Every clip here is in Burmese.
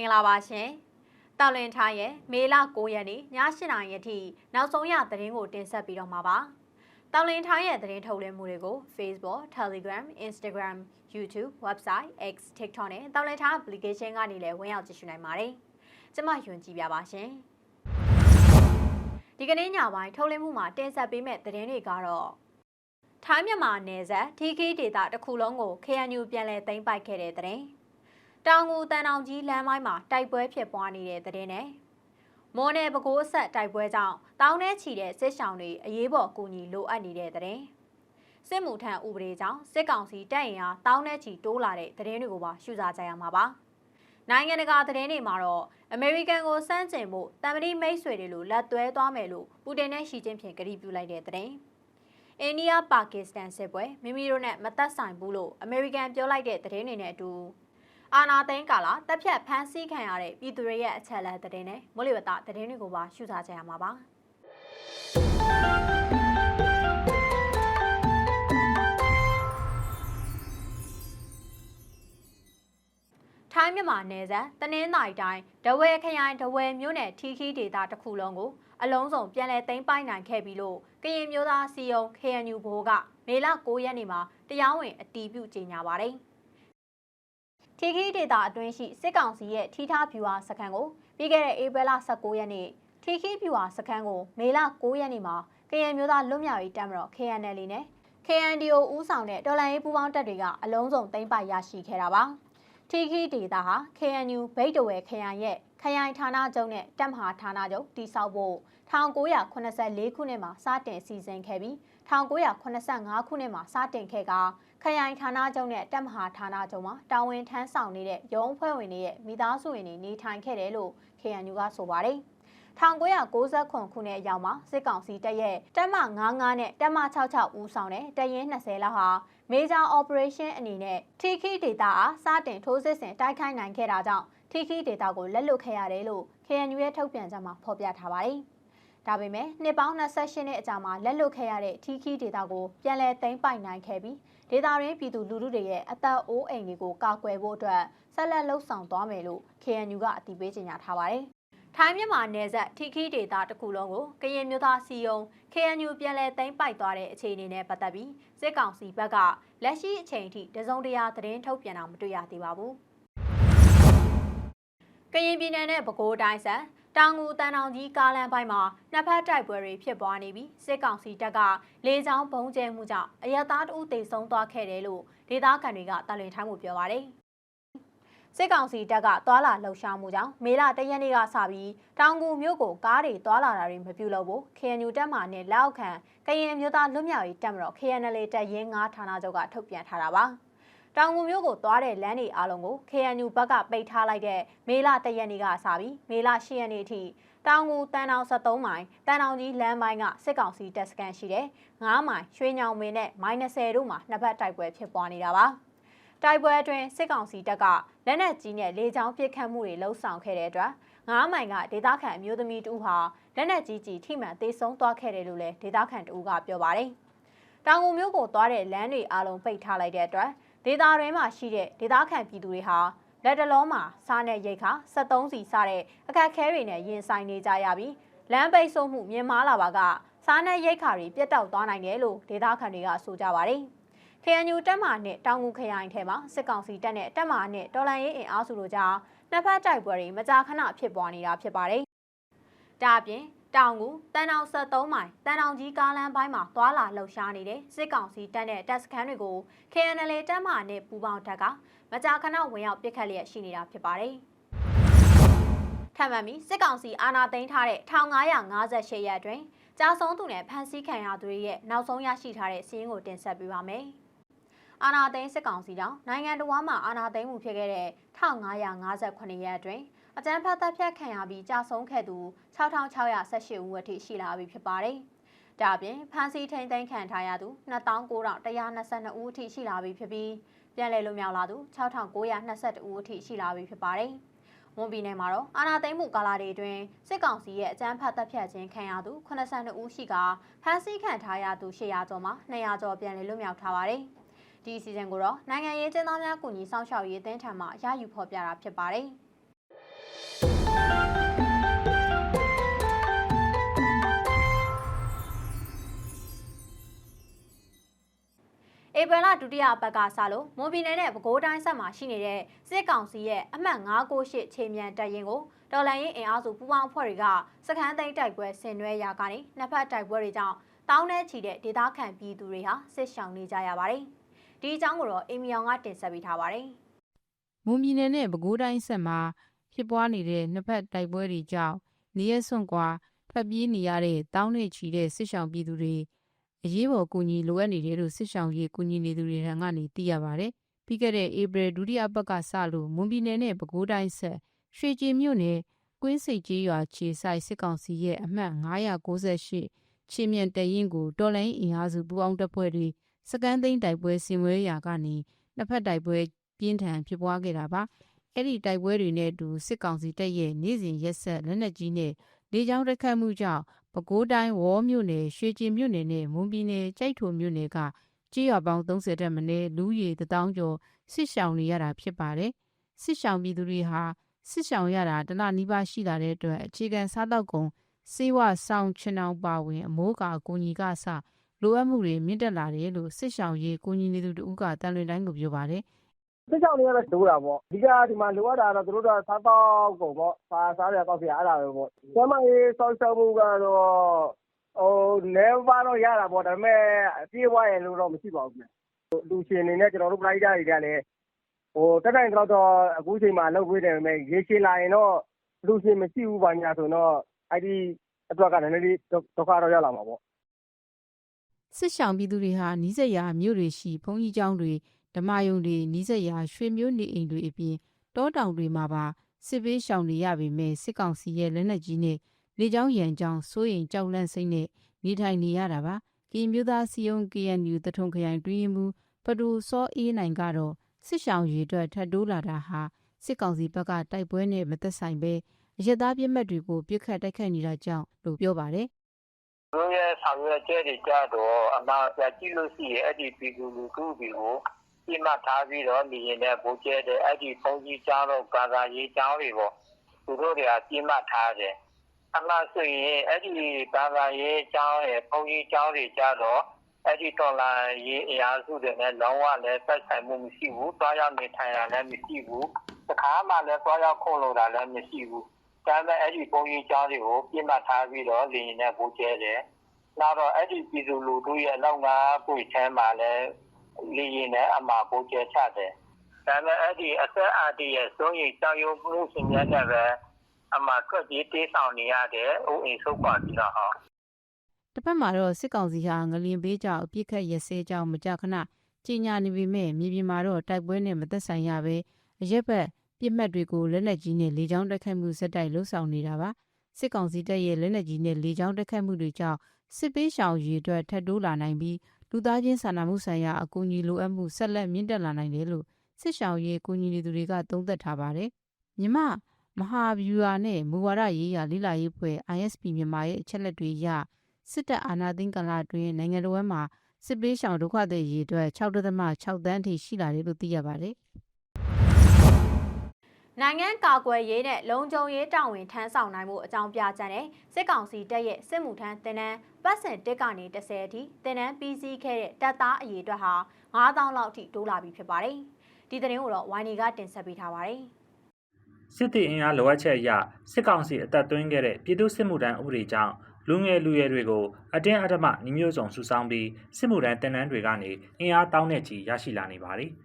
င်္ဂလာပါရှင်။တောက်လင်ထားရဲ့မေလ9ရက်နေ့ည8:00နာရီအထိနောက်ဆုံးရသတင်းကိုတင်ဆက်ပြီးတော့မှာပါ။တောက်လင်ထားရဲ့သတင်းထုတ်လွှင့်မှုတွေကို Facebook, Telegram, Instagram, YouTube, website, X, TikTok နဲ့တောက်လင်ထား application ကနေလည်းဝင်ရောက်ကြည့်ရှုနိုင်ပါတယ်။ကျွန်မယွန်ကြည့်ပြပါရှင်။ဒီကနေ့ညပိုင်းထုတ်လွှင့်မှုမှာတင်ဆက်ပေးမယ့်သတင်းတွေကတော့ထိုင်းမြန်မာနယ်စပ် TK ဒေတာတစ်ခုလုံးကို KNU ပြန်လည်သိမ်းပိုက်ခဲ့တဲ့သတင်း။ တောင်ငူတန်တောင်ကြီးလမ်းပိုင်းမှာတိုက်ပွဲဖြစ်ပွားနေတဲ့သတင်းနဲ့မော်နယ်ပဲခူးအဆက်တိုက်ပွဲကြောင့်တောင်းထဲချီတဲ့စစ်ဆောင်တွေအရေးပေါ်ကူညီလိုအပ်နေတဲ့သတင်း။စစ်မှုထမ်းဥပဒေကြောင့်စစ်ကောင်စီတပ်ရင်အားတောင်းထဲချီတိုးလာတဲ့သတင်းတွေကိုပါရှုစားကြရမှာပါ။နိုင်ငံတကာသတင်းတွေမှာတော့အမေရိကန်ကိုစန့်ကျင်ဖို့တမ်မဏိမိတ်ဆွေတွေလိုလက်သွဲသွားမယ်လို့ပူတင်နဲ့ရှီကျင်းဖြင့်ကတိပြုလိုက်တဲ့သတင်း။အိန္ဒိယပါကစ္စတန်စစ်ပွဲမိမိတို့နဲ့မသက်ဆိုင်ဘူးလို့အမေရိကန်ပြောလိုက်တဲ့သတင်းတွေနဲ့အတူ အာနာသိန်းကာလာတက်ဖြတ်ဖမ်းဆီးခံရတဲ့ပြည်သူတွေရဲ့အချက်အလက်သတင်းနဲ့မိုးလေဝသသတင်းတွေကိုပါရှုစားကြရမှာပါ။ထိုင်းမြန်မာနယ်စပ်တနင်္သာရီတိုင်းဒဝဲခရိုင်ဒဝဲမြို့နယ်ထီခီဒေတာတစ်ခုလုံးကိုအလုံးစုံပြန်လည်သိမ်းပိုက်နိုင်ခဲ့ပြီလို့ကရင်မျိုးသားစီယုံ KNU ဘိုးကမေလ9ရက်နေ့မှာတရားဝင်အတည်ပြုကြေညာပါတယ်။ ထီခီဒေတာအတွင်းရှိစစ်ကောင်စီရဲ့ထီထားဖြူဟာစခန်းကိုပြီးခဲ့တဲ့ဧပြီလ19ရက်နေ့ထီခီဖြူဟာစခန်းကိုမေလ9ရက်နေ့မှာကရင်မျိုးသားလွတ်မြောက်ရေးတပ်မတော် KNL နဲ့ KNDO ဦးဆောင်တဲ့တော်လှန်ရေးပူးပေါင်းတပ်တွေကအလုံးစုံသိမ်းပိုက်ရရှိခဲ့တာပါ။ထီခီဒေတာဟာ KNU ဗိတ်တဝဲခရိုင်ရဲ့ခရိုင်ဌာနချုပ်နဲ့တပ်မဟာဌာနချုပ်တည်ဆောက်ဖို့1984ခုနှစ်မှာစတင်စီစဉ်ခဲ့ပြီး1985ခုနှစ်မှာစတင်ခဲ့က ခရိုင်ဌာနချုပ်နဲ့တပ်မဟာဌာနချုပ်မှာတာဝန်ထမ်းဆောင်နေတဲ့ရုံးအဖွဲ့ဝင်တွေရဲ့မိသားစုဝင်တွေနေထိုင်ခဲ့တယ်လို့ KNU ကဆိုပါတယ်1990ခုနှစ်အရောက်မှာစစ်ကောင်စီတပ်ရဲ့တပ်မ99နဲ့တပ်မ66ဦးဆောင်တဲ့တပ်ရင်း20လောက်ဟာ Major Operation အနေနဲ့ TK Data အားစတင်ထိုးစစ်ဆင်တိုက်ခိုက်နိုင်ခဲ့တာကြောင့် TK Data ကိုလက်လွတ်ခဲ့ရတယ်လို့ KNU ရဲ့ထုတ်ပြန်ချက်မှာဖော်ပြထားပါတယ်။ဒါပေမဲ့နှစ်ပေါင်း28နှစ်အကြာမှာလက်လွတ်ခဲ့ရတဲ့ TK Data ကိုပြန်လည်သိမ်းပိုက်နိုင်ခဲ့ပြီး ဒေတာရင်းပြည်သူလူထုတွေရဲ့အသက်အိုးအိမ်တွေကိုကာကွယ်ဖို့အတွက်ဆက်လက်လှုပ်ဆောင်သွားမယ်လို့ KNU ကအတည်ပြုကြေညာထားပါတယ်။ထိုင်းမြန်မာနယ်စပ်ထီခီဒေတာတစ်ခုလုံးကိုကရင်မျိုးသားစီယုံ KNU ပြန်လည်သိမ်းပိုက်သွားတဲ့အခြေအနေနဲ့ပတ်သက်ပြီးစစ်ကောင်စီဘက်ကလက်ရှိအချိန်ထိတစုံတရာသတင်းထုတ်ပြန်တာမတွေ့ရသေးပါဘူး။ကရင်ပြည်နယ်နဲ့ပဲခူးတိုင်းဆက် တောင်ငူတန်တောင်ကြီးကားလမ်းပိုင်းမှာနှစ်ဖက်တိုက်ပွဲတွေဖြစ်ပွားနေပြီးစစ်ကောင်စီတပ်ကလေကြောင်းဘုံကျဲမှုကြောင့်အရသားတအုပ်တေဆုံးသွားခဲ့တယ်လို့ဒေသခံတွေကတာလွင်ထိုင်းမှုပြောပါတယ်။စစ်ကောင်စီတပ်ကသွာလာလှုပ်ရှားမှုကြောင့်မေလတရက်နေ့ကစပြီးတောင်ကူမြို့ကိုကားတွေသွာလာတာတွေမပြုလုပ်ဘူး KNU တပ်မှနဲ့လက်အောက်ခံကရင်မျိုးသားလွတ်မြောက်ရေးတပ်မတော် KNL တပ်ရင်း9ဌာနချုပ်ကထုတ်ပြန်ထားတာပါ။ တောင်ငူမြို့ကိုသွားတဲ့လမ်းတွေအားလုံးကို KNU ဘက်ကပိတ်ထားလိုက်တဲ့မေလတရက်နေ့ကစပြီးမေလ10ရက်နေ့အထိတောင်ငူတန်တောင်73မိုင်တန်တောင်ကြီးလမ်းပိုင်းကစစ်ကောင်စီတပ်စခန်းရှိတဲ့9မိုင်ရွှေညောင်မင်းနဲ့မိုင်20တို့မှာနှစ်ဖက်တိုက်ပွဲဖြစ်ပွားနေတာပါ။တိုက်ပွဲအတွင်းစစ်ကောင်စီတပ်ကလက်နက်ကြီးနဲ့လေကြောင်းပစ်ခတ်မှုတွေလှုံ့ဆော်ခဲ့တဲ့အတွက်9မိုင်ကဒေသခံအမျိုးသမီးတူဟာလက်နက်ကြီးကြီးထိမှန်သေဆုံးသွားခဲ့တယ်လို့လည်းဒေသခံတူကပြောပါတယ်။တောင်ငူမြို့ကိုသွားတဲ့လမ်းတွေအားလုံးပိတ်ထားလိုက်တဲ့အတွက် ဒေသတွင်းမှာရှိတဲ့ဒေသခံပြည်သူတွေဟာလက်တလုံးမှာစားနဲ့ရိတ်ခါ73စီစတဲ့အခက်ခဲတွေနဲ့ရင်ဆိုင်နေကြရပြီးလမ်းပိတ်ဆို့မှုမြင်မာလာပါကစားနဲ့ရိတ်ခါတွေပြတ်တောက်သွားနိုင်တယ်လို့ဒေသခံတွေကဆိုကြပါတယ်။ KNU တပ်မနဲ့တောင်ငူခရိုင်ထဲမှာစစ်ကောင်စီတပ်နဲ့တပ်မနဲ့တော်လန်ရေးအင်အားစုတို့ကြားနှစ်ဖက်တိုက်ပွဲတွေမကြာခဏဖြစ်ပွားနေတာဖြစ်ပါတယ်။ဒါအပြင် တောင်ကူတန်တောင်73မိုင်တန်တောင်ကြီးကားလမ်းပိုင်းမှာသွာလာလှုပ်ရှားနေတဲ့စစ်ကောင်စီတပ်နဲ့တပ်စခန်းတွေကို KNL တပ်မှနဲ့ပူးပေါင်းတပ်ကမကြာခဏဝင်ရောက်ပစ်ခတ်လျက်ရှိနေတာဖြစ်ပါတယ်။ထပ်မံပြီးစစ်ကောင်စီအာဏာသိမ်းထားတဲ့1558ရက်အတွင်းကြာဆုံးသူနဲ့ဖမ်းဆီးခံရသူတွေရဲ့နောက်ဆုံးရရှိထားတဲ့စီးရင်ကိုတင်ဆက်ပေးပါမယ်။အာဏာသိမ်းစစ်ကောင်စီကြောင့်နိုင်ငံတော်မှာအာဏာသိမ်းမှုဖြစ်ခဲ့တဲ့1558ရက်အတွင်း အကြမ်းဖက်တပ်ဖြတ်ခံရပြီးကြာဆုံးခဲ့သူ6618ဦးအထိရှိလာပြီဖြစ်ပါတယ်။ဒါအပြင်ဖမ်းဆီးထိန်သိမ်းခံထားရသူ2922ဦးအထိရှိလာပြီဖြစ်ပြီးပြန်လည်လွတ်မြောက်လာသူ6922ဦးအထိရှိလာပြီဖြစ်ပါတယ်။ဝန်ပြည်နယ်မှာတော့အာနာသိမ့်မှုကာလာတွေအတွင်းစစ်ကောင်စီရဲ့အကြမ်းဖက်တပ်ဖြတ်ခြင်းခံရသူ82ဦးရှိကဖမ်းဆီးခံထားရသူ800ကျော်မှာ200ကျော်ပြန်လည်လွတ်မြောက်ထားပါတယ်။ဒီအစီအစဉ်ကိုတော့နိုင်ငံရေးကျင်းသားများကူညီဆောင်ရှောက်ရေးအသင်းထံမှရယူဖော်ပြတာဖြစ်ပါတယ်။ ပြီလဒုတိယပတ်ကစလို့မွန်ပြည်နယ်နဲ့ပဲခူးတိုင်းဆက်မှာရှိနေတဲ့စစ်ကောင်စီရဲ့အမှတ်998ခြေမြန်တပ်ရင်ကိုတော်လန်ရေးအင်အားစုပူးပေါင်းအဖွဲ့တွေကစခန်းသိမ်းတိုက်ပွဲဆင်နွှဲရာကနေနှစ်ဖက်တိုက်ပွဲတွေကြောင့်တောင်းနှဲချီတဲ့ဒေသခံပြည်သူတွေဟာစစ်ရှောင်နေကြရပါတယ်။ဒီအကြောင်းကိုတော့အိမ်မီအောင်ကတင်ဆက်ပေးထားပါတယ်။မွန်ပြည်နယ်နဲ့ပဲခူးတိုင်းဆက်မှာဖြစ်ပွားနေတဲ့နှစ်ဖက်တိုက်ပွဲတွေကြောင့်နေရစွန့်ကွာထွက်ပြေးနေရတဲ့တောင်းနဲ့ချီတဲ့စစ်ရှောင်ပြည်သူတွေ အရေးပေါ်ကူညီလိုအပ်နေတယ်လို့စစ်ရှောင်ရေးကူညီနေသူတွေထံကနေသိရပါတယ်။ပြီးခဲ့တဲ့ဧပြီဒုတိယပတ်ကစလို့မွန်ပြည်နယ်နဲ့ပဲခူးတိုင်းဆက်ရွှေကြည်မြို့နယ်ကွင်းစိတ်ကြီးရွာခြေဆိုင်စစ်ကောင်စီရဲ့အမှတ်998ချီမြင့်တရင်ကိုတော်လိုင်းအင်အားစုပူးအောင်တပ်ဖွဲ့တွေစကန်သိန်းတိုက်ပွဲဆင်နွှဲရာကနေနှစ်ဖက်တိုက်ပွဲပြင်းထန်ဖြစ်ပွားခဲ့တာပါ။အဲ့ဒီတိုက်ပွဲတွေနဲ့အတူစစ်ကောင်စီတပ်ရဲ့နေ့စဉ်ရက်ဆက်လက်နက်ကြီးနဲ့ လေကြောင်းတိုက်ခတ်မှုကြောင့်ပဲခူးတိုင်းဝေါ်မြို့နယ်ရွှေကျင်မြို့နယ်နဲ့မွန်ပြည်နယ်ကြိုက်ထုံမြို့နယ်ကကြေးရွာပေါင်း30တက်မနည်းလူရေတထောင်ကျော်စစ်ရှောင်နေရတာဖြစ်ပါတယ်။စစ်ရှောင်ပြည်သူတွေဟာစစ်ရှောင်ရတာတလနီးပါးရှိလာတဲ့အတွက်အခြေခံစားတော့ကုန်စေဝဆောင်ချင်အောင်ပါဝင်အမိုးကအကူအညီကစလိုအပ်မှုတွေမြင့်တက်လာတယ်လို့စစ်ရှောင်ရေးကူညီနေသူတို့ကတန်လွင်တိုင်းကိုပြောပါတယ်။ စစ်ကြောင်တွေကတော့တိုးတာပေါ့ အဓိက ဒီမှာလိုအပ်တာကတော့ သူတို့ကစားတော့ကုန်ပေါ့ စားစားရတော့ပြအဲ့ဒါပဲပေါ့ ကျမကြီးစောက်ရှောက်မှုကတော့ဟိုလဲပါတော့ ရတာပေါ့ ဒါပေမဲ့ အပြည့်ဝရလို့တော့ မရှိပါဘူးလူရှင်အနေနဲ့ ကျွန်တော်တို့ ပရိုက်တာတွေကလည်းဟိုတက်တိုင်းတော့တော့ အခုချိန်မှာလောက်ဝေးတယ်မဲ့ ရေရှည်လာရင်တော့လူရှင်မရှိဘူးပါညာဆိုတော့ အဲ့ဒီအတွက်ကလည်းနည်းနည်းဒုက္ခတော့ ရောက်လာမှာပေါ့ စစ်ရှောင်ပြည်သူတွေဟာ နီးစပ်ရာမြို့တွေရှိ ဘုံကြီးကျောင်းတွေ ဓမ္မယုံတွေနီးစပ်ရာရွှေမျိုးနေအိမ်တွေအပြင်တောတောင်တွေမှာပါစစ်ပေးရှောင်နေရပေမဲ့စစ်ကောင်စီရဲ့လက်နက်ကြီးနဲ့လေကြောင်းရန်ကြောင်းစိုးရင်ကြောက်လန့်စိမ့်နဲ့နေထိုင်နေရတာပါကရင်မျိုးသားစီယုံ KNU တထုံခရိုင်တွင်းရင်မူပဒူစောအေးနိုင်ကတော့စစ်ရှောင်ရေအတွက်ထပ်တိုးလာတာဟာစစ်ကောင်စီဘက်ကတိုက်ပွဲနဲ့မသက်ဆိုင်ပဲအရက်သားပြစ်မှတ်တွေကိုပြစ်ခတ်တိုက်ခိုက်နေတာကြောင့်လို့ပြောပါတယ်သူတို့ရဲ့ဆောင်ရွက်ချက်တွေကြတော့အမှန်ပြကြည့်လို့ရှိရင်အဲ့ဒီပြည်သူလူထုတွေကို ပြမှတ်ထားပြီးတော့နေရင်လည်းဘိုးကျဲတဲ့အဲ့ဒီ ဘုံကြီးကျောင်းတို့ကာသာရေးကျောင်းတွေပေါ့ သူတို့တွေကပြမှတ်ထားတယ် အမှန်ဆိုရင် အဲ့ဒီကာသာရေးကျောင်းရဲ့ဘုံကြီးကျောင်းတွေကြတော့ အဲ့ဒီ တော်လာရေးအရာစုတွေနဲ့ လုံးဝလည်းဆက်ဆိုင်မှုမရှိဘူးတွားရောက်နေထိုင်တာလည်း မရှိဘူး တခါမှလည်းတွားရောက်ခုံလို့တာလည်း မရှိဘူး ဒါပေမဲ့ အဲ့ဒီပုံကြီးကြားတွေကိုပြစ်မှတ်ထားပြီးတော့လင်းရင်နဲ့ပိုးကျဲတယ်။နောက်တော့ အဲ့ဒီ ပြည်သူလူထုရဲ့လောက်ငါပွေချမ်းမှာလည်း လင်းရင်နဲ့အမှာပိုးကျဲချတယ်။ဒါပေမဲ့အဲ့ဒီအသက်အာတီရဲ့စိုးရိမ်ကြောက်ရွံ့မှုရှင်များနဲ့ပဲအမှာထွက်ပြေးတေးဆောင်နေရတဲ့အိုးအိမ်ဆုပ်ပါပြီးတော့ဟောတစ်ဖက်မှာတော့စစ်ကောင်စီဟာငလျင်ပေးကြောင့်အပြစ်ခတ်ရစဲကြောင့်မကြခဏကြီးညာနေပေမဲ့မြေပြင်မှာတော့တိုက်ပွဲနဲ့မသက်ဆိုင်ရပဲအရက်ဘက်ပြစ်မှတ်တွေကိုလက်နက်ကြီးနဲ့လေကြောင်းတိုက်ခိုက်မှုစက်တိုက်လှုပ်ဆောင်နေတာပါစစ်ကောင်စီတပ်ရဲ့လက်နက်ကြီးနဲ့လေကြောင်းတိုက်ခိုက်မှုတွေကြောင့်စစ်ပေးရှောင်ရေအတွက်ထပ်တိုးလာနိုင်ပြီး လူသားချင်းစာနာမှုဆိုင်ရာအကူအညီလိုအပ်မှုဆက်လက်မြင့်တက်လာနိုင်တယ်လို့စစ်ရှောင်ရေးကူညီနေသူတွေကသုံးသပ်ထားပါတယ်မြမမဟာဗျူဟာနဲ့မူဝါဒရေးရာလိလာရေးဖွဲ့ ISP မြန်မာရဲ့အချက်လက်တွေအရစစ်တပ်အာဏာသိမ်းကာလအတွင်းနိုင်ငံတော်ဝန်မှာစစ်ပေးရှောင်ဒုက္ခသည်ရေအတွက်6.6တန်းအထိရှိလာတယ်လို့သိရပါတယ် နိုင်ငံကာကွယ်ရေးနဲ့လုံခြုံရေးတာဝန်ထမ်းဆောင်နိုင်မှုအကြောင်းပြချက်နဲ့စစ်ကောင်စီတပ်ရဲ့စစ်မှုထမ်းတင်နန်းပတ်စင်တက်ကနေ30အထိတင်နန်းပြီးစီးခဲ့တဲ့တပ်သားအရေအတွက်ဟာ9000လောက်အထိတိုးလာပြီဖြစ်ပါတယ်။ဒီသတင်းကိုတော့ဝိုင်းနေကတင်ဆက်ပေးထားပါတယ်။စစ်တီအင်အားလိုအပ်ချက်အရစစ်ကောင်စီအသက်သွင်းခဲ့တဲ့ပြည်သူစစ်မှုထမ်းဥပဒေကြောင့်လူငယ်လူရွယ်တွေကိုအတင်းအဓမ္မညီမျိုးစုံစုဆောင်းပြီးစစ်မှုထမ်းတင်နန်းတွေကနေအင်အားတောင်းတဲ့ချီရရှိလာနေပါတယ်။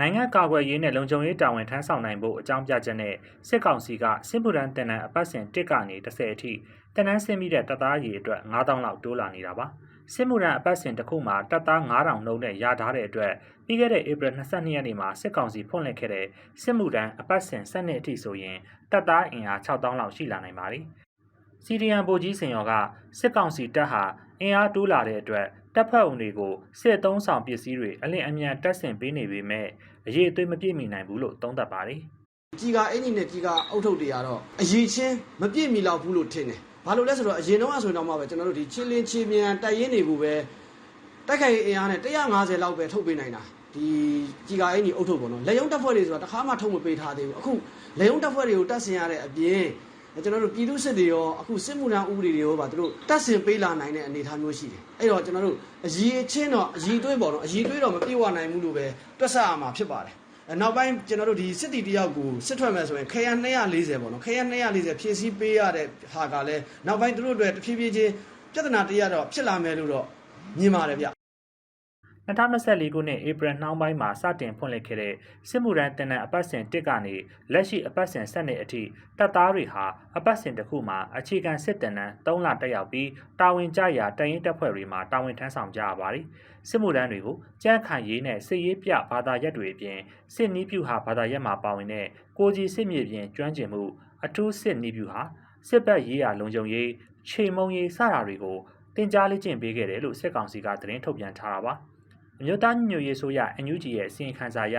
နိုင်ငံကာကွယ်ရေးနဲ့လုံခြုံရေးတာဝန်ထမ်းဆောင်နိုင်ဖို့အကြောင်းပြချက်နဲ့စစ်ကောင်စီကစစ်မှုထမ်းတင်နန်းအပတ်စဉ်1ကနေ30အထိတင်နန်းဆင်းပြီးတဲ့တပ်သားရေအတွက်9000လောက်တိုးလာနေတာပါ။စစ်မှုထမ်းအပတ်စဉ်တစ်ခုမှာတပ်သား9000နှုန်းနဲ့ရထားတဲ့အတွက်ပြီးခဲ့တဲ့ဧပြီ22ရက်နေ့မှာစစ်ကောင်စီဖွင့်လှစ်ခဲ့တဲ့စစ်မှုထမ်းအပတ်စဉ်7နှစ်အထိဆိုရင်တပ်သားအင်အား6000လောက်ရှိလာနိုင်ပါတယ်။စီဒီယန်ဗိုလ်ကြီးစင်ရောကစစ်ကောင်စီတပ်ဟာအင်အားတိုးလာတဲ့အတွက် တပ်ဖက်ဝင်တွေကိုစစ်သုံးဆောင်ပစ္စည်းတွေအလင်းအမြန်တက်ဆင်ပေးနေပေမဲ့အရေးအသွေးမပြည့်မီနိုင်ဘူးလို့သုံးသပ်ပါတယ်။ကြီးကအင်ကြီးနဲ့ကြီးကအုတ်ထုပ်တွေကတော့အရေးချင်းမပြည့်မီလောက်ဘူးလို့ထင်တယ်။ဘာလို့လဲဆိုတော့အရင်တော့ဆိုတော့မှပဲကျွန်တော်တို့ဒီချင်းလင်းချင်းမြန်တိုက်ရင်တွေကိုပဲတိုက်ခိုက်အင်အားနဲ့150လောက်ပဲထုတ်ပေးနိုင်တာ။ဒီကြီးကအင်ကြီးအုတ်ထုပ်ပေါ့နော်။လက်ယုံတက်ဖွဲ့တွေဆိုတာတစ်ခါမှထုတ်မပေးထားသေးဘူး။အခုလက်ယုံတက်ဖွဲ့တွေကိုတက်ဆင်ရတဲ့အပြင် ကျွန်တော်တို့ပြည်သူစစ်တွေရောအခုစစ်မှုထမ်းဥပဒေတွေရောပါသူတို့တက်ဆင်ပေးလာနိုင်တဲ့အနေအထားမျိုးရှိတယ်အဲ့တော့ကျွန်တော်တို့အရည်အချင်းတော့အရည်အသွေးပေါ့နော်အရည်အသွေးတော့မပြည့်ဝနိုင်ဘူးလို့ပဲတွက်ဆရမှာဖြစ်ပါတယ်အဲနောက်ပိုင်းကျွန်တော်တို့ဒီစစ်တီတယောက်ကိုစစ်ထွက်မယ်ဆိုရင်ခရမ်း240ပေါ့နော်ခရမ်း240ဖြည့်ဆည်းပေးရတဲ့ဟာကလည်းနောက်ပိုင်းသူတို့အတွက်တဖြည်းဖြည်းချင်းပြဿနာတရားတော့ဖြစ်လာမယ်လို့တော့မြင်ပါတယ်ဗျ 2024ခုနှစ်ဧပြီနှောင်းပိုင်းမှာစတင်ဖွင့်လှစ်ခဲ့တဲ့စစ်မှုရန်တင်နံအပတ်စဉ်1ကနေလက်ရှိအပတ်စဉ်7အထိတပ်သားတွေဟာအပတ်စဉ်တစ်ခုမှာအခြေခံစစ်တင်နံ3လတက်ရောက်ပြီးတာဝန်ကျရာတရင်တပ်ဖွဲ့တွေမှာတာဝန်ထမ်းဆောင်ကြရပါတယ်။စစ်မှုရန်တွေကိုကြမ်းခိုင်ရေးနဲ့စစ်ရေးပြဘာသာရပ်တွေအပြင်စစ်နီးပြူဟာဘာသာရပ်မှာပါဝင်တဲ့ကိုကြီးစစ်မြေပြင်ကျွမ်းကျင်မှုအထူးစစ်နီးပြူဟာစစ်ဘက်ရေးရာလုံခြုံရေးချိန်မုံရေးစတာတွေကိုတင်ကြားလေ့ကျင့်ပေးခဲ့တယ်လို့စစ်ကောင်စီကသတင်းထုတ်ပြန်ထားတာပါ။ အမျိုးသားညီညွတ်ရေးဆိုရ NUG ရဲ့အစီရင်ခံစာအရ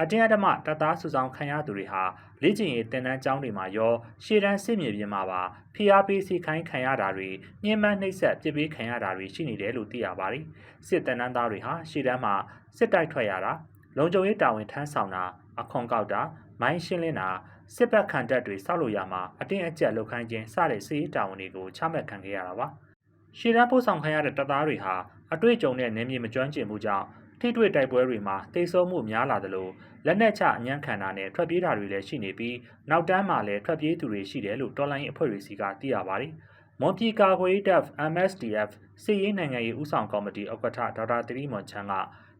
အတင်းအဓမ္မတပ်သားစုဆောင်ခံရသူတွေဟာလေ့ကျင့်ရေးတင်နန်းကျောင်းတွေမှာရောရှေ့တန်းစစ်မြေပြင်မှာပါဖိအားပေးစီခိုင်းခံရတာတွေညှဉ်းပန်းနှိပ်စက်ပစ်ပေးခံရတာတွေရှိနေတယ်လို့သိရပါတယ်။စစ်တင်နန်းသားတွေဟာရှေ့တန်းမှာစစ်တိုက်ထွက်ရတာလုံခြုံရေးတာဝန်ထမ်းဆောင်တာအခွန်ကောက်တာမိုင်းရှင်းလင်းတာစစ်ဘက်ခံတပ်တွေစောက်လို့ရမှာအတင်းအကျပ်လုပ်ခိုင်းခြင်းစတဲ့စစ်ရေးတာဝန်တွေကိုချမှတ်ခံခဲ့ရတာပါ။ရှေ့တန်းပို့ဆောင်ခံရတဲ့တပ်သားတွေဟာ အတွေ့အကြုံနဲ့နေမြေမကျွမ်းကျင်မှုကြောင့်ထိတွေ့တိုက်ပွဲတွေမှာတိတ်ဆုံးမှုများလာသလိုလက်နက်ချအညံ့ခံတာနဲ့ထွက်ပြေးတာတွေလည်းရှိနေပြီးနောက်တန်းမှာလည်းထွက်ပြေးသူတွေရှိတယ်လို့တော်လိုင်းအဖွဲ့တွေစီကသိရပါတယ်။မွန်ပြည်ကာကွယ်ရေးတပ် MSDF စစ်ရေးနိုင်ငံရေးဦးဆောင်ကော်မတီဥက္ကဋ္ဌဒေါက်တာတိရိမွန်ချန်းက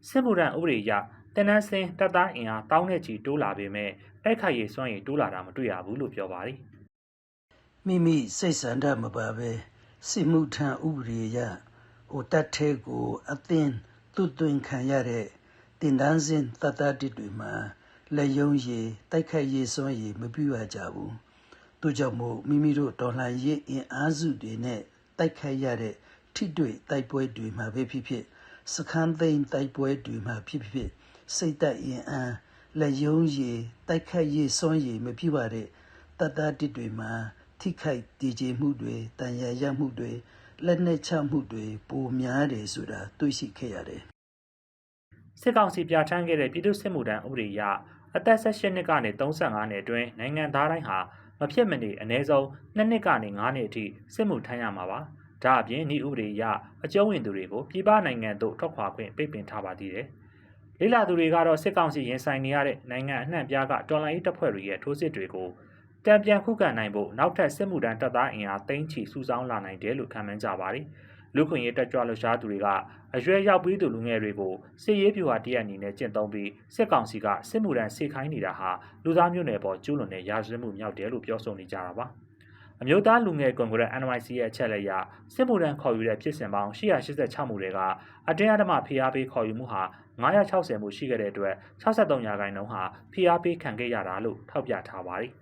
စစ်မှုထမ်းဥပဒေအရတင်နန်းစင်တပ်သားအင်အားတောင်းနဲ့ချီတိုးလာပေမဲ့တိုက်ခိုက်ရေးစွမ်းရည်တိုးလာတာမတွေ့ရဘူးလို့ပြောပါတယ်။မိမိစိတ်ဆန္ဒမပါပဲစစ်မှုထမ်းဥပဒေအရ ဟိုတက်ထဲကိုအသင်းသွတ်သွင်းခံရတဲ့တင်ဒန်းစဉ်တတ်တတ်တွေမှာလက်ယုံရည်တိုက်ခိုက်ရေးစွမ်းရည်မပြည့်ဝကြဘူးတို့ကြောင့်မို့မိမိတို့တော်လှန်ရေးအင်အားစုတွေနဲ့တိုက်ခိုက်ရတဲ့ထိတွေ့တိုက်ပွဲတွေမှာပဲဖြစ်ဖြစ်စခန်းသိမ်းတိုက်ပွဲတွေမှာဖြစ်ဖြစ်စိတ်သက်အင်အားလက်ယုံရည်တိုက်ခိုက်ရေးစွမ်းရည်မပြည့်ဝတဲ့တတ်တာတစ်တွေမှာထိခိုက်တည်ကြည်မှုတွေတန်ရာရမှုတွေ လက်နက်ချမှုတွေပိုများတယ်ဆိုတာတွေ့ရှိခဲ့ရတယ်စစ်ကောင်စီပြဋ္ဌာန်းခဲ့တဲ့ပြည်သူ့စစ်မှုထမ်းဥပဒေအရအသက်18နှစ်ကနေ35နှစ်အတွင်းနိုင်ငံသားတိုင်းဟာမဖြစ်မနေအနည်းဆုံး2နှစ်ကနေ9နှစ်အထိစစ်မှုထမ်းရမှာပါ။ဒါအပြင်ဤဥပဒေအရအကျုံးဝင်သူတွေကိုပြည်ပနိုင်ငံသို့ထွက်ခွာခွင့်ပိတ်ပင်ထားပါသေးတယ်။လေးလာသူတွေကတော့စစ်ကောင်စီရင်ဆိုင်နေရတဲ့နိုင်ငံအနှံ့ပြားကတော်လှန်ရေးတပ်ဖွဲ့တွေရဲ့ထိုးစစ်တွေကို တံပြန်ခုခံနိုင်ဖို့နောက်ထပ်စစ်မှုထမ်းတပ်သားအင်အားသိန်းချီစုဆောင်းလာနိုင်တယ်လို့ခန့်မှန်းကြပါတယ်။လူခွင့်ရေးတက်ကြွလှုပ်ရှားသူတွေကအရွယ်ရောက်ပြီးသူလူငယ်တွေကိုစစ်ရေးပြူဟာတရက်အနေနဲ့ကျင့်သုံးပြီးစစ်ကောင်စီကစစ်မှုထမ်းစေခိုင်းနေတာဟာလူသားမျိုးနွယ်ပေါ်ကျူးလွန်တဲ့ရာဇဝတ်မှုမြောက်တယ်လို့ပြောဆိုနေကြတာပါ။အမျိုးသားလူငယ်ကွန်ဂရက် NYC ရဲ့အချက်လက်အရစစ်မှုထမ်းခေါ်ယူတဲ့ဖြစ်စဉ်ပေါင်း186မှုတွေကအတင်းအဓမ္မဖိအားပေးခေါ်ယူမှုဟာ960မှုရှိခဲ့တဲ့အတွက်63ရာခိုင်နှုန်းဟာဖိအားပေးခံခဲ့ရတာလို့ထောက်ပြထားပါတယ်။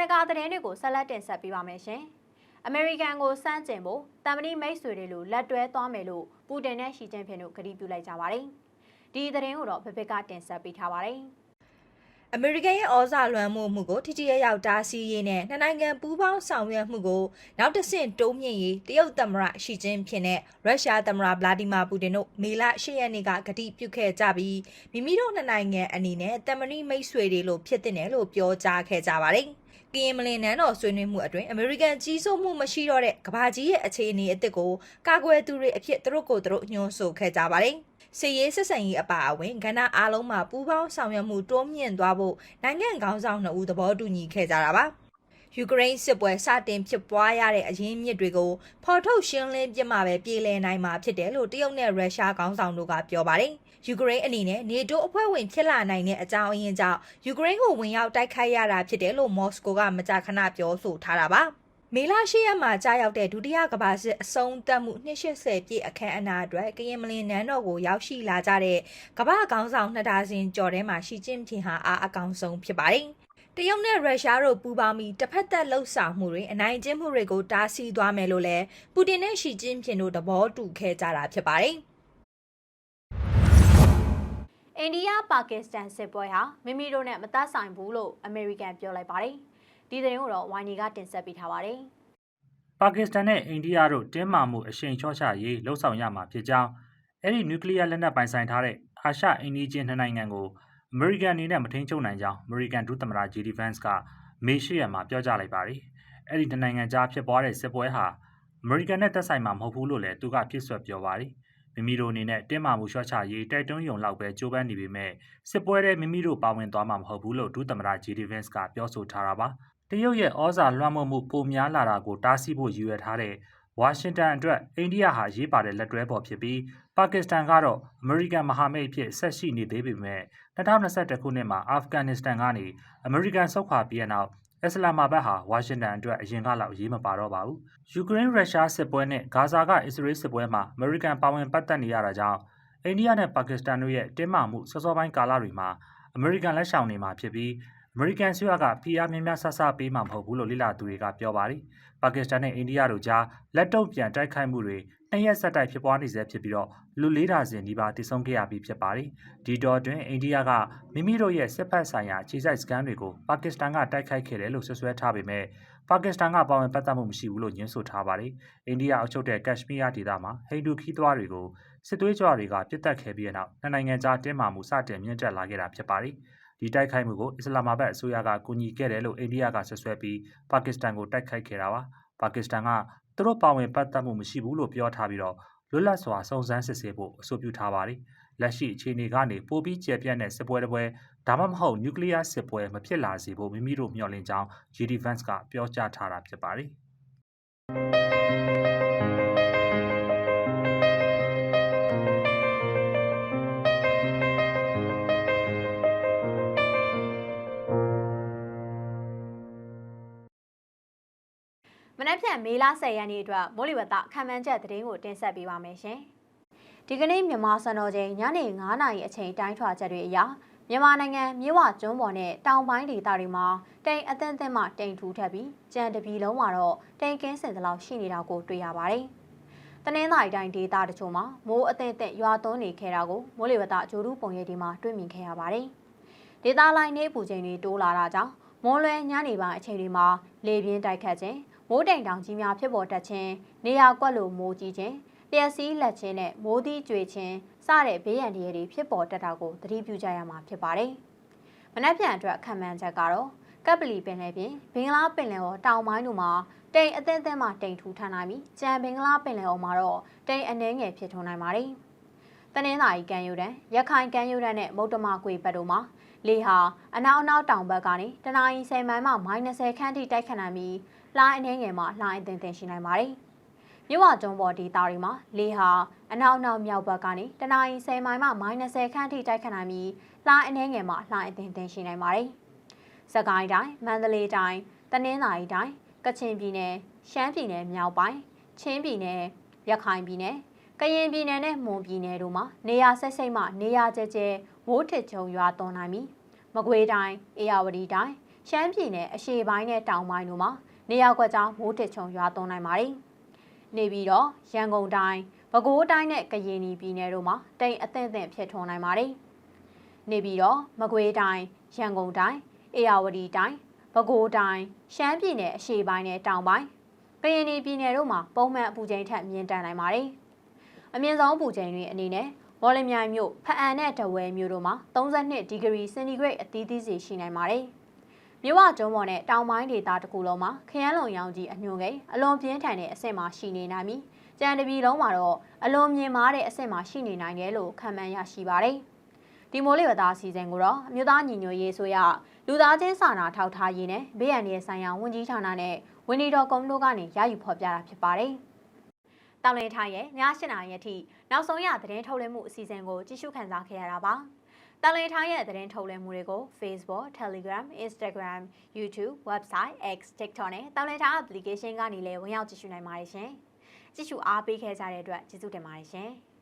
နိုင်ငံတကာသတင်းတွေကိုဆက်လက်တင်ဆက်ပေးပါမယ်ရှင်။အမေရိကန်ကိုစန့်ကျင်ဖို့တမ်မဏိမိတ်ဆွေတွေလိုလက်တွဲသွားမယ်လို့ပူတင်နဲ့ရှီကျင်းဖျင်တို့ကတိပြုလိုက်ကြပါတယ်။ဒီသတင်းကိုတော့ဖဖကတင်ဆက်ပေးထားပါတယ်။အမေရိကန်ရဲ့ဩဇာလွှမ်းမိုးမှုကိုထိထိရရောက်တားဆီးရေးနဲ့နှစ်နိုင်ငံပူးပေါင်းဆောင်ရွက်မှုကိုနောက်တစ်ဆင့်တိုးမြှင့်ရေးတရုတ်သမ္မတရှီကျင်းဖျင်နဲ့ရုရှားသမ္မတဗလာဒီမာပူတင်တို့မေလ၈ရက်နေ့ကကတိပြုခဲ့ကြပြီးမိမိတို့နှစ်နိုင်ငံအနေနဲ့တမန်နီမိတ်ဆွေတွေလိုဖြစ်တဲ့နယ်လို့ပြောကြားခဲ့ကြပါတယ်။ ကရင်မလင်နန်းတော်ဆွေးနွေးမှုအတွင်းအမေရိကန်ကြီးစိုးမှုမရှိတော့တဲ့ကဘာကြီးရဲ့အခြေအနေအစ်စ်ကိုကာကွယ်သူတွေအဖြစ်သူတို့ကိုယ်သူတို့ညွှန်းဆိုခဲ့ကြပါတယ်။စစ်ရေးဆက်ဆံရေးအပါအဝင်ကဏ္ဍအားလုံးမှာပူးပေါင်းဆောင်ရွက်မှုတိုးမြင့်သွားဖို့နိုင်ငံခေါင်းဆောင်နှစ်ဦးသဘောတူညီခဲ့ကြတာပါ။ယူကရိန်းစစ်ပွဲစတင်ဖြစ်ပွားရတဲ့အရင်းမြစ်တွေကိုဖော်ထုတ်ရှင်းလင်းပြမှာပဲပြည်လည်နိုင်မှာဖြစ်တယ်လို့တရုတ်နဲ့ရုရှားခေါင်းဆောင်တို့ကပြောပါတယ်။ ယူကရိန်းအနေနဲ့နေတိုးအဖွဲ့ဝင်ဖြစ်လာနိုင်တဲ့အကြောင်းအရင်းကြောင့်ယူကရိန်းကိုဝင်ရောက်တိုက်ခိုက်ရတာဖြစ်တယ်လို့မော်စကိုကမကြာခဏပြောဆိုထားတာပါ။မေလရှိရက်မှာကြာရောက်တဲ့ဒုတိယကမ္ဘာစစ်အဆုံးသတ်မှု280ပြည့်အခမ်းအနားအတွက်ကရင်မလင်နန်းတော်ကိုရောက်ရှိလာကြတဲ့ကမ္ဘာကောင်းဆောင်နှစ်ဒါဇင်ကျော်ထဲမှာရှီကျင်းဖျင်ဟာအားအကောင်ဆုံးဖြစ်ပါတယ်။တရုတ်နဲ့ရုရှားတို့ပူးပေါင်းပြီးတစ်ဖက်သက်လှုပ်ဆောင်မှုတွေအနိုင်ကျင့်မှုတွေကိုတားဆီးသွားမယ်လို့လည်းပူတင်နဲ့ရှီကျင်းဖျင်တို့သဘောတူခဲ့ကြတာဖြစ်ပါတယ်။ အိန္ဒိယပါကစ္စတန်စစ်ပွဲဟာမိမိတို့နဲ့မသက်ဆိုင်ဘူးလို့အမေရိကန်ပြောလိုက်ပါတယ်။ဒီသတင်းကိုတော့ဝိုင်းနီကတင်ဆက်ပေးထားပါတယ်။ပါကစ္စတန်နဲ့အိန္ဒိယတို့တင်းမာမှုအရှိန်ချော့ချရေးလှုံ့ဆော်ရမှာဖြစ်ကြောင်းအဲ့ဒီနျူကလ িয়ার လက်နက်ပိုင်ဆိုင်ထားတဲ့အာရှအိန္ဒိချင်းနှစ်နိုင်ငံကိုအမေရိကန်အနေနဲ့မထိန်ချုပ်နိုင်ကြောင်းအမေရိကန်ဒုသမ္မတ JD Vance ကမေရှိရမှာပြောကြားလိုက်ပါတယ်။အဲ့ဒီနှစ်နိုင်ငံကြားဖြစ်ပွားတဲ့စစ်ပွဲဟာအမေရိကန်နဲ့သက်ဆိုင်မှာမဟုတ်ဘူးလို့လည်းသူကပြစ်ဆွတ်ပြောပါတယ်။ မိမိတို့အနေနဲ့တင်းမာမှုလျှော့ချရေးတိုက်တွန်းယုံလောက်ပဲကြိုးပမ်းနေပေမဲ့စစ်ပွဲထဲမိမိတို့ပါဝင်သွားမှာမဟုတ်ဘူးလို့ဒုသမ္မတ JD Vance ကပြောဆိုထားတာပါ။တရုတ်ရဲ့ဩဇာလွှမ်းမိုးမှုပိုများလာတာကိုတားဆီးဖို့ရည်ရွယ်ထားတဲ့ဝါရှင်တန်အတွက်အိန္ဒိယဟာရေးပါတဲ့လက်တွဲပေါ်ဖြစ်ပြီးပါကစ္စတန်ကတော့အမေရိကန်မဟာမိတ်အဖြစ်ဆက်ရှိနေသေးပေမဲ့2021ခုနှစ်မှာအာဖဂန်နစ္စတန်ကနေအမေရိကန်ဆုတ်ခွာပြီးတဲ့နောက် အစ္စလာမာဘတ်ဟာဝါရှင်တန်အတွက်အရင်ကလောက်အရေးမပါတော့ပါဘူး။ယူကရိန်းရုရှားစစ်ပွဲနဲ့ဂါဇာကအစ္စရေးစစ်ပွဲမှာအမေရိကန်ပါဝင်ပတ်သက်နေရတာကြောင့်အိန္ဒိယနဲ့ပါကစ္စတန်တို့ရဲ့တင်းမာမှုစောစောပိုင်းကာလတွေမှာအမေရိကန်လက်ရှောင်နေမှာဖြစ်ပြီး အမေရိကန်ဆွေကဖိအားများများဆဆပေးမှာမဟုတ်ဘူးလို့လိလာသူတွေကပြောပါတယ်။ပါကစ္စတန်နဲ့အိန္ဒိယတို့ကြားလက်တုံ့ပြန်တိုက်ခိုက်မှုတွေနှစ်ရက်ဆက်တိုက်ဖြစ်ပွားနေဆဲဖြစ်ပြီးတော့လူလေးဒါဇင်ဒီပါတည်ဆုံခဲ့ရပြီးဖြစ်ပါတယ်။ဒီတော့တွင်အိန္ဒိယကမိမိတို့ရဲ့စစ်ဖက်ဆိုင်ရာခြေစိုက်စခန်းတွေကိုပါကစ္စတန်ကတိုက်ခိုက်ခဲ့တယ်လို့ဆွဆွဲထားပေမဲ့ပါကစ္စတန်ကပါဝင်ပတ်သက်မှုမရှိဘူးလို့ညွှန်းဆိုထားပါတယ်။အိန္ဒိယအုပ်ချုပ်တဲ့ကက်ရှ်မီးယားဒေသမှာဟိန္ဒူခီးသွွားတွေကိုစစ်သွေးကြွတွေကပြစ်တက်ခဲ့ပြီးတဲ့နောက်နှစ်နိုင်ငံကြားတင်းမာမှုစတင်မြင့်တက်လာခဲ့တာဖြစ်ပါတယ်။ ဒီတိုက်ခိုက်မှုကိုအစ္စလာမာဘတ်အစိုးရကကူညီခဲ့တယ်လို့အိန္ဒိယကဆွဆွဲပြီးပါကစ္စတန်ကိုတိုက်ခိုက်ခဲ့တာပါ။ပါကစ္စတန်ကသူတို့ပါဝင်ပတ်သက်မှုမရှိဘူးလို့ပြောထားပြီးတော့လွတ်လပ်စွာစုံစမ်းစစ်ဆေးဖို့အဆိုပြုထားပါတယ်။လက်ရှိအခြေအနေကနေပိုပြီးကျယ်ပြန့်တဲ့စစ်ပွဲတစ်ပွဲဒါမှမဟုတ်နျူကလ িয়ার စစ်ပွဲမဖြစ်လာစေဖို့မိမိတို့မျှော်လင့်ကြောင်း GD Vance ကပြောကြားထားတာဖြစ်ပါတယ်။ မနက်ဖြန်မေလ10ရက်နေ့အတွက်မိုးလေဝသခံမှန်းချက်သတင်းကိုတင်ဆက်ပေးပါမယ်ရှင်။ဒီကနေ့မြန်မာစံတော်ချိန်ညနေ9:00နာရီအချိန်တိုင်းထွာချက်တွေအရမြန်မာနိုင်ငံမြဝကျွန်းပေါ်နဲ့တောင်ပိုင်းဒေသတွေမှာတိမ်အသင့်အသင့်မှတိမ်ထူထပ်ပြီးကြံတပီလုံးမှာတော့တိမ်ကင်းစင်သလောက်ရှိနေတာကိုတွေ့ရပါတယ်။တနင်္သာရီတိုင်းဒေသတချို့မှာမိုးအသင့်အသင့်ရွာသွန်းနေခဲ့တာကိုမိုးလေဝသအကျိုးတူပုံရိပ်ဒီမှာတွေ့မြင်ခဲ့ရပါတယ်။ဒေသလိုက်နေပူချိန်တွေတိုးလာတာကြောင့်မွန်လွယ်ညနေပိုင်းအချိန်တွေမှာလေပြင်းတိုက်ခတ်ခြင်း မိုးတိမ်တောင်ကြီးများဖြစ်ပေါ်တတ်ခြင်းနေရာကွက်လိုမိုးကြီးခြင်းလျှက်စီးလက်ခြင်းနဲ့မိုးသီးကြွေခြင်းစတဲ့ဘေးရန်တွေဖြစ်ပေါ်တတ်တာကိုသတိပြုကြရမှာဖြစ်ပါတယ်။မနက်ဖြန်အတွက်ခံမှန်းချက်ကတော့ကပ်ပလီပင်လယ်ပြင်ဘင်္ဂလားပင်လယ်ော်တောင်ပိုင်းတို့မှာတိမ်အသင့်အသင့်မှတိမ်ထူထန်နိုင်ပြီးကြံဘင်္ဂလားပင်လယ်ော်မှာတော့တိမ်အနှဲငယ်ဖြစ်ထွန်းနိုင်ပါတယ်။တနင်္သာရီကမ်းရိုးတန်းရခိုင်ကမ်းရိုးတန်းနဲ့မုတ်တမကွေဘက်တို့မှာလေဟာအနောက်အနောက်တောင်ဘက်ကနေတနအီ10မိုင်မှ -30 ခန့်ထိတိုက်ခတ်နိုင်ပြီး လှိုင်းအနေငယ်မှာလှိုင်းအသင်သင်ရှိနိုင်ပါတယ်။မြဝကျုံပေါ်ဒေသတွေမှာလေဟာအနောက်အနောက်မြောက်ဘက်ကနေတနအီ10မိုင်မှ -30 ခန့်ထိတိုက်ခတ်နိုင်ပြီးလှိုင်းအနေငယ်မှာလှိုင်းအသင်သင်ရှိနိုင်ပါတယ်။စကိုင်းတိုင်းမန္တလေးတိုင်းတနင်္သာရီတိုင်းကချင်ပြည်နယ်ရှမ်းပြည်နယ်မြောက်ပိုင်းချင်းပြည်နယ်ရခိုင်ပြည်နယ်ကရင်ပြည်နယ်နဲ့မွန်ပြည်နယ်တို့မှာနေရာဆက်စိတ်မှနေရာကျကျမိုးထစ်ချုံရွာသွန်းနိုင်ပြီးမကွေးတိုင်းအေရဝတီတိုင်းရှမ်းပြည်နယ်အရှေ့ပိုင်းနဲ့တောင်ပိုင်းတို့မှာ နေရာကွက်ကြားမိုးထစ်ချုံရွာသွန်းနိုင်ပါတယ်။နေပြီးတော့ရန်ကုန်တိုင်းပဲခူးတိုင်းနဲ့ကရင်ပြည်နယ်တို့မှာတိမ်အသင့်အသင့်ဖြစ်ထွန်းနိုင်ပါတယ်။နေပြီးတော့မကွေးတိုင်းရန်ကုန်တိုင်းအေရဝတီတိုင်းပဲခူးတိုင်းရှမ်းပြည်နယ်အရှေ့ပိုင်းနဲ့တောင်ပိုင်းကရင်ပြည်နယ်တို့မှာပုံမှန်အပူချိန်ထက်မြင့်တက်နိုင်ပါတယ်။အမြင့်ဆုံးအပူချိန်တွေအနေနဲ့မော်လမြိုင်မြို့ဖအံနဲ့တဝဲမြို့တို့မှာ32ဒီဂရီစင်တီဂရိတ်အသီးသီးစီရှိနိုင်ပါတယ်။ မြဝကျုံပေါ်နဲ့တောင်ပိုင်းဒေသတစ်ခုလုံးမှာခရမ်းလုံရောင်ကြီးအညွန့်ကိအလွန်ပြင်းထန်တဲ့အဆင့်မှာရှိနေနိုင်ပြီးကြံတပြည်လုံးမှာတော့အလွန်မြင့်မားတဲ့အဆင့်မှာရှိနေနိုင်တယ်လို့ခန့်မှန်းရရှိပါတယ်။ဒီမိုးလေဝသအစီအစဉ်ကိုတော့အမျိုးသားညီညွတ်ရေးဆိုရလူသားချင်းစာနာထောက်ထားရေးနဲ့ဘေးအန္တရာယ်ဆိုင်ရာဝန်ကြီးဌာနနဲ့ဝန်ကြီးတော်ကုန်းတို့ကနေရယူဖော်ပြတာဖြစ်ပါတယ်။တောင်လင်းထားရဲ့ည8နာရီအထိနောက်ဆုံးရသတင်းထုတ်လွှင့်မှုအစီအစဉ်ကိုကြည့်ရှုခန်းစားခဲ့ရတာပါ။ တောင်လင်းထားရဲ့သတင်းထုတ်လွှင့်မှုတွေကို Facebook, Telegram, Instagram, YouTube, Website, X, TikTok နဲ့တောင်လင်းထား application ကနေလည်းဝင်ရောက်ကြည့်ရှုနိုင်ပါတယ်ရှင်။ကြည့်ရှုအားပေးခဲ့ကြတဲ့အတွက်ကျေးဇူးတင်ပါတယ်ရှင်။